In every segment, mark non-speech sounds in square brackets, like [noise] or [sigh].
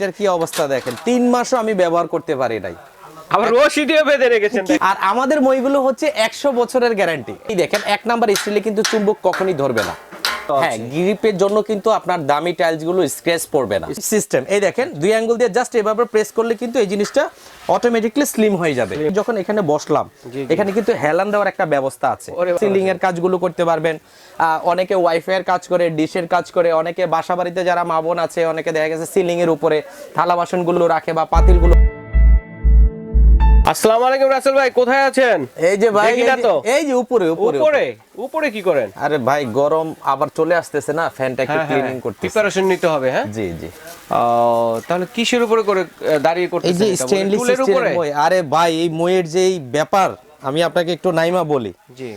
এটার কি অবস্থা দেখেন? তিন মাসও আমি ব্যবহার করতে পারি নাই। আবার বেঁধে রেখেছেন আর আমাদের মইগুলো হচ্ছে একশো বছরের গ্যারান্টি এই দেখেন এক নাম্বার স্টিলে কিন্তু চুম্বক কখনই ধরবে না। হ্যাঁ গ্রিপের জন্য কিন্তু আপনার দামি টাইলসগুলো স্ক্র্যাচ পড়বে না। সিস্টেম এই দেখেন দুই অ্যাঙ্গেল দিয়ে জাস্ট এভাবে প্রেস করলে কিন্তু এই জিনিসটা অটোমেটিকলি স্লিম হয়ে যাবে। যখন এখানে বসলাম এখানে কিন্তু হেলান দেওয়ার একটা ব্যবস্থা আছে। সিলিং এর কাজগুলো করতে পারবেন। অনেকে ওয়াইফাই এর কাজ করে ডিশের কাজ করে অনেকে বাসা বাড়িতে যারা মা বোন আছে অনেকে দেখা গেছে সিলিং এর উপরে থালা বাসনগুলো রাখে বা পাতিলগুলো আসসালামু আলাইকুম রাসেল ভাই কোথায় আছেন? এই যে ভাই এই যে- তো। এই যে উপরে। উপরে? উপরে কি করেন? আরে ভাই গরম আবার চলে আসতেছে না ফ্যানটা একটু ক্লিনিং করতে প্রিপারেশন নিতে হবে হ্যাঁ? জি জি। তাহলে কিসের উপরে করে দাঁড়িয়ে করতে এই যে স্টেনলেস স্টিলের মই। আরে ভাই এই মইয়ের যে ব্যাপার আমি আপনাকে একটু নাইমা বলি। জি।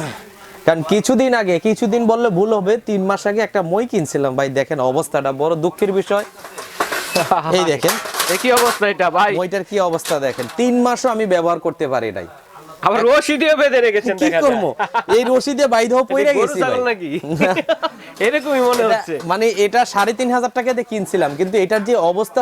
[clears throat] কারণ কিছুদিন আগে কিছুদিন বললে ভুল হবে তিন মাস আগে একটা মই কিনছিলাম। ভাই দেখেন অবস্থাটা বড় দুঃখের বিষয়। [laughs] এই দেখেন। কি অবস্থা এটা ভাই? মইটার কি অবস্থা দেখেন। তিন মাসও আমি ব্যবহার করতে পারি নাই। আবার রশি দিয়ে বেঁধে রেখেছেন কি করব? এই রশি দিয়ে বাইধ এটা পড়ে গরু গেছি নাকি? [laughs] এরকমই মনে হচ্ছে। মানে এটা সাড়ে তিন হাজার টাকা দিয়ে কিনছিলাম কিন্তু এটার যে অবস্থা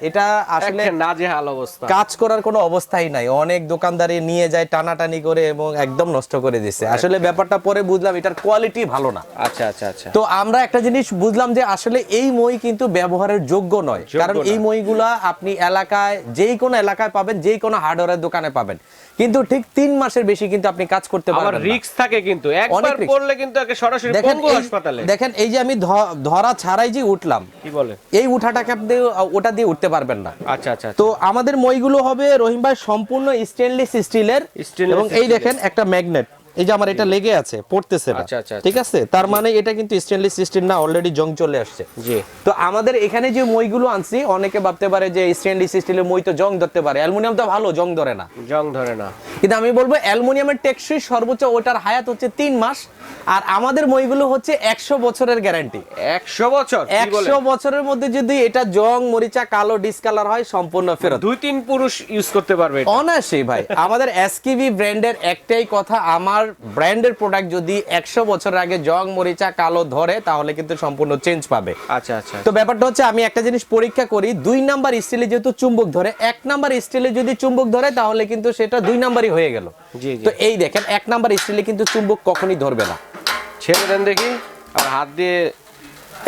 এটা আসলে নাজেহাল অবস্থা। কাজ করার কোনো অবস্থাই নাই। অনেক দোকানদারি নিয়ে যায় টানাটানি করে এবং একদম নষ্ট করে দিছে। আসলে ব্যাপারটা পরে বুঝলাম এটার কোয়ালিটি ভালো না। আচ্ছা আচ্ছা আচ্ছা। তো আমরা একটা জিনিস বুঝলাম যে আসলে এই মই কিন্তু ব্যবহারের যোগ্য নয়। কারণ। এই মইগুলা আপনি এলাকায় যেই কোনো এলাকায় পাবেন যেই কোনো হার্ডওয়্যারের দোকানে পাবেন। কিন্তু ঠিক তিন মাসের বেশি কিন্তু আপনি কাজ করতে পারবেন না। রিস্ক থাকে কিন্তু। একবার। পড়লে কিন্তু একে সরাসরি দেখেন পঙ্গু এই- হাসপাতালে। দেখেন এই যে আমি ধরা ছাড়াই যে উঠলাম কি বলে? এই উঠাটাকে আপনি ওটা দিয়ে উঠতে পারবেন না। আচ্ছা আচ্ছা তো আমাদের মইগুলো হবে রহিম ভাই সম্পূর্ণ স্টেনলেস স্টিলের এবং এই দেখেন একটা ম্যাগনেট এই যে আমার এটা লেগে আছে পড়তেছে না। আচ্ছা, আচ্ছা, আচ্ছা। ঠিক আছে? তার মানে এটা কিন্তু স্টেনলেস স্টিল না অলরেডি জং চলে আসছে। জি। তো আমাদের এখানে যে মইগুলো আনছি অনেকে ভাবতে পারে যে স্টেনলেস স্টিলের মই তো জং ধরতে পারে। অ্যালুমিনিয়াম তো ভালো জং ধরে না। জং ধরে না। কিন্তু আমি বলব অ্যালুমিনিয়ামের টেকসই সর্বোচ্চ ওটার হায়াত হচ্ছে তিন মাস। আর আমাদের মইগুলো হচ্ছে একশো বছরের গ্যারান্টি। একশো বছর একশো বছরের মধ্যে যদি এটা জং মরিচা কালো ডিসকালার হয় সম্পূর্ণ ফেরত। দুই তিন পুরুষ ইউজ করতে পারবে এটা। অনায়াসই ভাই। আমাদের এসকিভি ব্র্যান্ডের একটাই কথা আমার ব্র্যান্ডের প্রোডাক্ট যদি একশো বছর আগে জং মরিচা কালো ধরে তাহলে কিন্তু সম্পূর্ণ চেঞ্জ পাবে। আচ্ছা আচ্ছা। তো ব্যাপারটা হচ্ছে আমি একটা জিনিস পরীক্ষা করি দুই নাম্বার স্টিলে যেহেতু চুম্বক ধরে এক নাম্বার স্টিলে যদি চুম্বক ধরে তাহলে কিন্তু সেটা দুই নাম্বারই হয়ে গেল। তো এই দেখেন এক নাম্বার স্টিলে কিন্তু চুম্বক কখনই ধরবে না। ছেড়ে দেন দেখি। আর হাত দিয়ে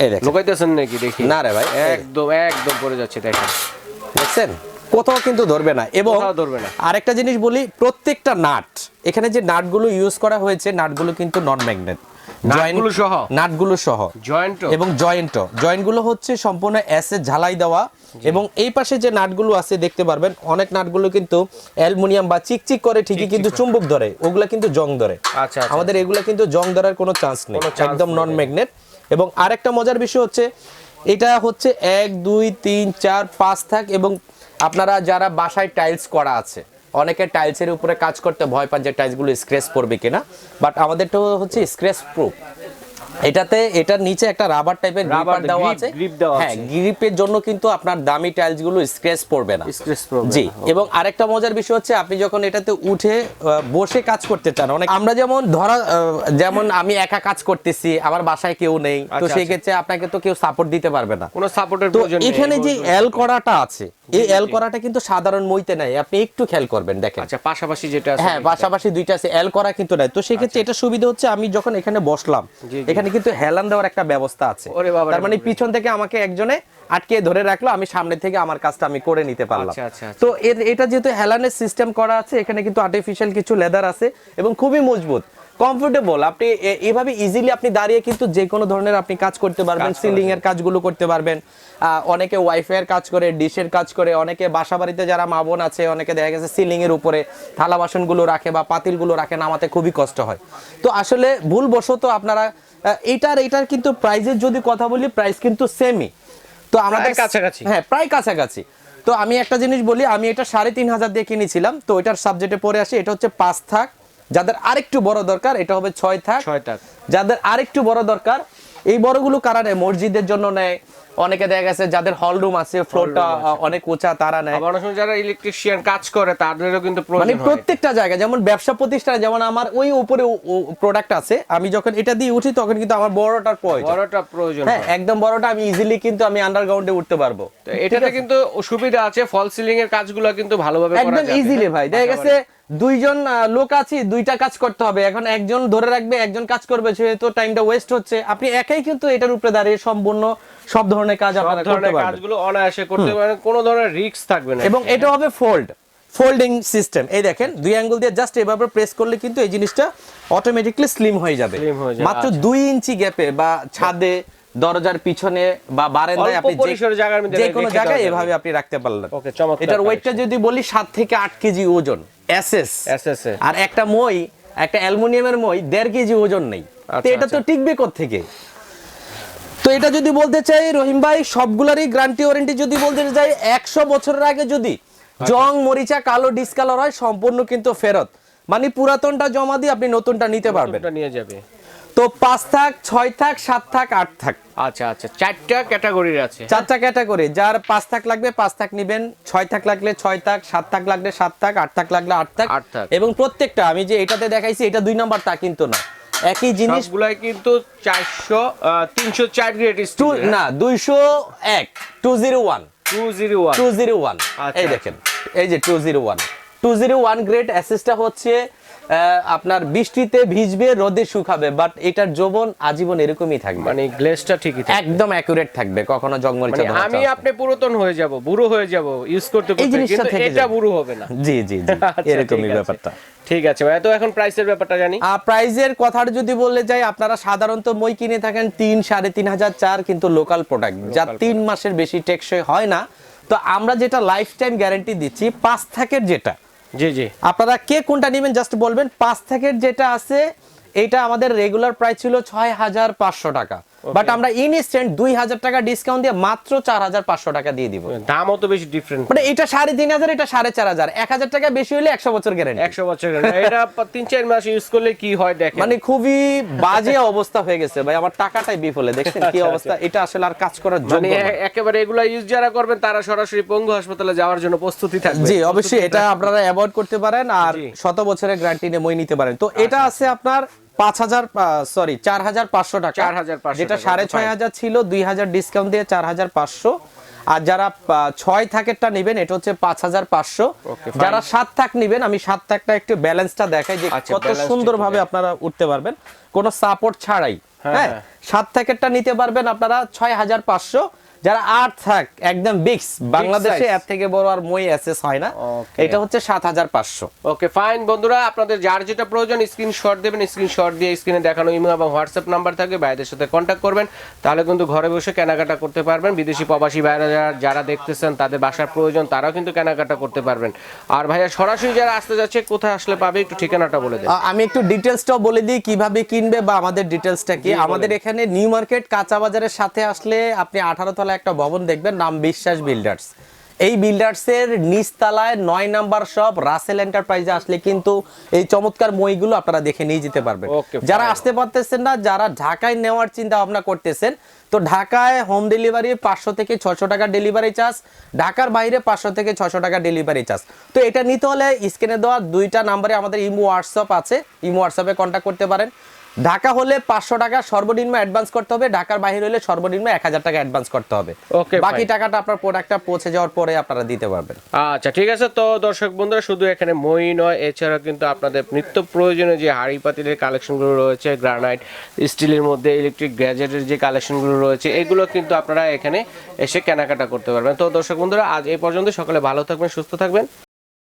এই দেখেন। লুকাইতেছেন নাকি দেখি? না রে ভাই, একদম একদম পড়ে যাচ্ছে দেখেন। দেখছেন? কোথাও কিন্তু ধরবে না। এবং ধরবে না। আরেকটা জিনিস বলি প্রত্যেকটা নাট এখানে যে নাটগুলো ইউজ করা হয়েছে নাটগুলো কিন্তু নন ম্যাগনেট নাটগুলো সহ? নাটগুলো সহ। জয়েন্ট এবং জয়েন্টও জয়েন্টগুলো হচ্ছে সম্পূর্ণ অ্যাসে ঝালাই দেওয়া। এবং এই পাশে যে নাটগুলো আছে দেখতে পারবেন অনেক নাটগুলো কিন্তু অ্যালুমিনিয়াম বা চিকচিক করে ঠিকই কিন্তু চুম্বক ধরে ওগুলা কিন্তু জং ধরে। আচ্ছা, আচ্ছা। আমাদের এগুলা কিন্তু জং ধরার কোনো চান্স নেই একদম নন। ম্যাগনেট এবং আরেকটা মজার বিষয় হচ্ছে এটা হচ্ছে এক দুই তিন চার পাঁচ থাক এবং আপনারা যারা বাসায় টাইলস করা আছে অনেকে টাইলসের উপরে কাজ করতে ভয় পান যে টাইলসগুলো স্ক্র্যাচ পড়বে কিনা বাট আমাদেরটা হচ্ছে স্ক্র্যাচ প্রুফ এটাতে এটার নিচে একটা রাবার টাইপের গ্রিপার দেওয়া আছে। দেওয়া হ্যাঁ গ্রিপের জন্য কিন্তু আপনার দামি টাইলসগুলো স্ক্র্যাচ পড়বে না। Scratch পড়বে জি এবং আরেকটা মজার বিষয় হচ্ছে আপনি যখন এটাতে উঠে বসে কাজ করতে চান অনেক আমরা যেমন ধরা যেমন আমি একা কাজ করতেছি আমার বাসায় কেউ নেই তো আচ্ছা, সেই ক্ষেত্রে আপনাকে তো কেউ সাপোর্ট দিতে পারবে না। কোনো সাপোর্টের প্রয়োজন নেই এখানে যে এল করাটা আছে এই এল করাটা কিন্তু সাধারণ মইতে নাই আপনি একটু খেয়াল করবেন দেখেন। আচ্ছা পাশাপাশি যেটা আছে হ্যাঁ পাশাপাশি দুইটা আছে এল করা কিন্তু নাই। তো সেক্ষেত্রে এটা সুবিধা হচ্ছে আমি যখন এখানে বসলাম আচ্ছা। এখানে কিন্তু হেলান দেওয়ার একটা ব্যবস্থা আছে। তার মানে পিছন থেকে আমাকে একজনে আটকে ধরে রাখল আমি সামনে থেকে আমার কাজটা আমি করে নিতে পারলাম। আচ্ছা, আচ্ছা, আচ্ছা। তো এর এটা যেহেতু হেলানের সিস্টেম করা আছে এখানে কিন্তু আর্টিফিশিয়াল কিছু লেদার আছে এবং খুবই মজবুত কমফোর্টেবল আপনি এভাবে ইজিলি আপনি দাঁড়িয়ে কিন্তু যে কোনো ধরনের আপনি কাজ করতে পারবেন সিলিং এর কাজগুলো করতে পারবেন। আহ, অনেকে ওয়াইফাই এর কাজ করে ডিশের কাজ করে অনেকে বাসা বাড়িতে যারা মা বোন আছে অনেকে দেখা গেছে সিলিং এর উপরে থালা বাসনগুলো রাখে বা পাতিলগুলো রাখে নামাতে খুবই কষ্ট হয়। তো আসলে ভুলবশত আপনারা আহ, এইটার এইটার কিন্তু প্রাইজের যদি কথা বলি প্রাইস কিন্তু সেমই তো আমাদের কাছাকাছি। হ্যাঁ প্রায় কাছাকাছি। তো আমি একটা জিনিস বলি আমি এটা সাড়ে তিন হাজার দিয়ে কিনেছিলাম তো এটার সাবজেক্টে পড়ে আসে এটা হচ্ছে পাঁচ থাক। যাদের আরেকটু বড় দরকার এটা হবে ছয় থাক। ছয় থাক। যাদের আরেকটু বড় দরকার এই বড়গুলো কারা নেয়? মসজিদের জন্য নেয় অনেকে দেখা গেছে যাদের হল রুম আছে ফ্লোরটা অনেক উঁচা তারা নেয়। অনেক সময় যারা ইলেকট্রিশিয়ান কাজ করে তাদেরও কিন্তু মানে প্রত্যেকটা জায়গায় যেমন ব্যবসা প্রতিষ্ঠানে যেমন আমার ওই উপরে প্রোডাক্ট আছে আমি যখন এটা দিয়ে উঠি তখন কিন্তু আমার বড়টার প্রয়োজন। বড়টা প্রয়োজন হ্যাঁ একদম বড়টা আমি ইজিলি কিন্তু আমি আন্ডারগ্রাউন্ডে উঠতে পারব। তো এটাতে কিন্তু সুবিধা আছে ফল সিলিং এর কাজগুলো কিন্তু ভালোভাবে করা একদম ইজিলি ভাই। দেখা গেছে দুইজন লোক আছে দুইটা কাজ করতে হবে। এখন একজন ধরে রাখবে একজন কাজ করবে সেহেতু টাইমটা ওয়েস্ট হচ্ছে। আপনি একাই কিন্তু এটার উপরে দাঁড়িয়ে সম্পূর্ণ সব ধরনের কাজ আপনারা করতে ধরনের পারবেন। কাজগুলো অনায়াসে করতে পারেন কোনো ধরনের রিস্ক থাকবে না এবং এটা হবে ফোল্ড ফোল্ডিং সিস্টেম। এই দেখেন দুই অ্যাঙ্গুল দিয়ে জাস্ট এভাবে প্রেস করলে কিন্তু এই জিনিসটা অটোমেটিকলি স্লিম হয়ে যাবে। মাত্র আচ্ছা। দুই ইঞ্চি গ্যাপে বা ছাদে দরজার পিছনে বা বারান্দায় আপনি যে- কোনো জায়গায় এভাবে আপনি রাখতে পারলেন। এটার ওয়েটটা যদি বলি সাত থেকে আট কেজি ওজন এসএস এসএস আর একটা মই একটা অ্যালুমিনিয়ামের মই দেড় কেজি ওজন নেই। তো আচ্ছা, এটা তো আচ্ছা। টিকবে থেকে তো এটা যদি বলতে চাই রহিম ভাই সবগুলারই গ্যারান্টি ওয়ারেন্টি যদি বলতে যাই একশো বছরের আগে যদি আচ্ছা। জং মরিচা কালো ডিসকালার হয় সম্পূর্ণ কিন্তু ফেরত। মানে পুরাতনটা জমা দিয়ে আপনি নতুনটা নিতে পারবেন। নিয়ে যাবে। তো পাঁচ থাক ছয় থাক সাত থাক আট থাক। আচ্ছা আচ্ছা চারটা ক্যাটাগরির আছে। চারটা ক্যাটাগরি যার পাঁচ থাক লাগবে পাঁচ থাক নিবেন ছয় থাক লাগলে ছয় থাক সাত থাক লাগলে সাত থাক আট থাক লাগলে আট থাক। আট থাক। এবং প্রত্যেকটা আমি যে এটাতে দেখাইছি এটা দুই নাম্বার তা কিন্তু না। একই জিনিস সবগুলাই কিন্তু চারশো তিনশো চার গ্রেড টু না দুইশো এক two zero one. Two zero one. Two zero one. আচ্ছা। এই দেখেন এই যে two zero one. Two zero one grade অ্যাসেসটা হচ্ছে আপনার বৃষ্টিতে ভিজবে রোদে শুকাবে বাট এটার যৌবন আজীবন এরকমই থাকবে। মানে গ্লেসটা ঠিকই থাকে। একদম অ্যাকুরেট থাকবে কখনো জঙ্গমরিচা মানে আমি আপনি পুরাতন হয়ে যাব বুড়ো হয়ে যাব ইউজ করতে করতে জিনিসটা কিন্তু থেকে এটা বুড়ো হবে না। জি জি জি [laughs] আচ্ছা, এরকমই। ব্যাপারটা। ঠিক আছে ভাই তো এখন প্রাইসের ব্যাপারটা জানি। প্রাইজের কথাটা যদি বললে যাই আপনারা সাধারণত মই কিনে থাকেন তিন সাড়ে তিন হাজার চার কিন্তু লোকাল প্রোডাক্ট যা তিন মাসের বেশি টেকসই হয় না। তো আমরা যেটা লাইফ টাইম গ্যারান্টি দিচ্ছি পাঁচ থাকের যেটা জি জি। আপনারা কে কোনটা নেবেন জাস্ট বলবেন। পাঁচ থেকে যেটা আছে এটা আমাদের রেগুলার প্রাইস ছিল ছয় হাজার পাঁচশো টাকা। বাট আমরা ইনস্ট্যান্ট দুই হাজার টাকা ডিসকাউন্ট দিয়ে মাত্র চার হাজার পাঁচশো টাকা দিয়ে দিব। দামও তো বেশি ডিফারেন্ট মানে এটা সাড়ে তিন হাজার এটা সাড়ে চার হাজার। এক হাজার টাকা বেশি হলে একশো বছর গ্যারেন্টি একশো বছরের না। এটা তিন চার মাস ইউজ করলে কি হয় দেখেন। মানে খুবই বাজে অবস্থা হয়ে গেছে ভাই আমার টাকাটাই বিফলে। দেখছেন কি আচ্ছা, অবস্থা? এটা আসলে আর কাজ করার মানে যোগ্য না। এ- একেবারে এগুলা ইউজ যারা করবেন তারা সরাসরি পঙ্গু হাসপাতালে যাওয়ার জন্য প্রস্তুতি থাকবে। জি অবশ্যই এটা আপনারা অ্যাভয়েড করতে পারেন আর আচ্ছা, শত বছরের গ্যারান্টি নিয়ে মই নিতে পারেন। তো এটা আছে আপনার পাঁচ হাজার সরি চার হাজার পাঁচশো টাকা। 4,500 যেটা সাড়ে ছয় হাজার ছিল দুই হাজার ডিসকাউন্ট দিয়ে চার হাজার পাঁচশো। আর যারা ছয় থাকেরটা নেবেন এটা হচ্ছে পাঁচ হাজার পাঁচশো। যারা সাত থাক নেবেন আমি সাত থাকটা একটু ব্যালেন্সটা দেখাই যে আচ্ছা, কত সুন্দরভাবে আপনারা উঠতে পারবেন। কোনো সাপোর্ট ছাড়াই হ্যাঁ, হ্যাঁ? হ্যাঁ। সাত থাকেরটা নিতে পারবেন আপনারা ছয় হাজার পাঁচশো। যারা আট থাক একদম বিক্স বাংলাদেশে এর থেকে বড় আর মই অ্যাসেস হয় না। এটা হচ্ছে সাত হাজার পাঁচশো। ওকে ফাইন বন্ধুরা আপনাদের যার যেটা প্রয়োজন স্ক্রিনশট দেবেন স্ক্রিনশট দিয়ে স্ক্রিনে দেখানো ইমেল এবং হোয়াটসঅ্যাপ নাম্বার থাকবে ভাইদের সাথে কন্ট্যাক্ট করবেন। তাহলে কিন্তু ঘরে বসে কেনাকাটা করতে পারবেন। বিদেশি প্রবাসী ভাইরা যারা যারা দেখতেছেন তাদের বাসার প্রয়োজন তারাও কিন্তু কেনাকাটা করতে পারবেন। আর ভাইয়া সরাসরি যারা আসতে যাচ্ছে কোথায় আসলে পাবে একটু ঠিকানাটা বলে দেন। আমি একটু ডিটেলসটাও বলে দিই কীভাবে কিনবে বা আমাদের ডিটেলসটা কি? আমাদের এখানে নিউ মার্কেট কাঁচা বাজারের সাথে আসলে আপনি আঠারো তলা একটা ভবন দেখবেন নাম বিশ্বাস বিল্ডার্স। এই বিল্ডার্সের নিচতলায় নয় নাম্বার শপ রাসেল এন্টারপ্রাইজে আসলে কিন্তু এই চমৎকার মইগুলো আপনারা দেখে নিয়ে যেতে পারবেন। যারা আসতে পারতেছেন না যারা ঢাকায় নেওয়ার চিন্তা ভাবনা করতেছেন তো ঢাকায় হোম ডেলিভারি পাঁচশো থেকে ছশো টাকা ডেলিভারি চার্জ ঢাকার বাইরে পাঁচশো থেকে ছশো টাকা ডেলিভারি চার্জ তো এটা নিতে হলে স্ক্রিনে দেওয়া দুইটা নাম্বারে আমাদের ইমো হোয়াটসঅ্যাপ আছে ইমো হোয়াটসঅ্যাপে কন্ট্যাক্ট করতে পারেন। ঢাকা হলে পাঁচশো টাকা সর্বনিম্ন অ্যাডভান্স করতে হবে ঢাকার বাইরে হলে সর্বনিম্ন এক হাজার টাকা অ্যাডভান্স করতে হবে। ওকে বাকি টাকাটা আপনার প্রোডাক্টটা পৌঁছে যাওয়ার পরে আপনারা দিতে পারবেন। আচ্ছা ঠিক আছে। তো দর্শক বন্ধুরা শুধু এখানে মই নয় এছাড়া কিন্তু আপনাদের নিত্য প্রয়োজনীয় যে হাড়ি পাতিলের কালেকশনগুলো রয়েছে গ্রানাইট স্টিলের মধ্যে ইলেকট্রিক গ্যাজেটের যে কালেকশনগুলো রয়েছে এগুলো কিন্তু আপনারা এখানে এসে কেনাকাটা করতে পারবেন। তো দর্শক বন্ধুরা আজ এই পর্যন্ত সকালে ভালো থাকবেন সুস্থ থাকবেন।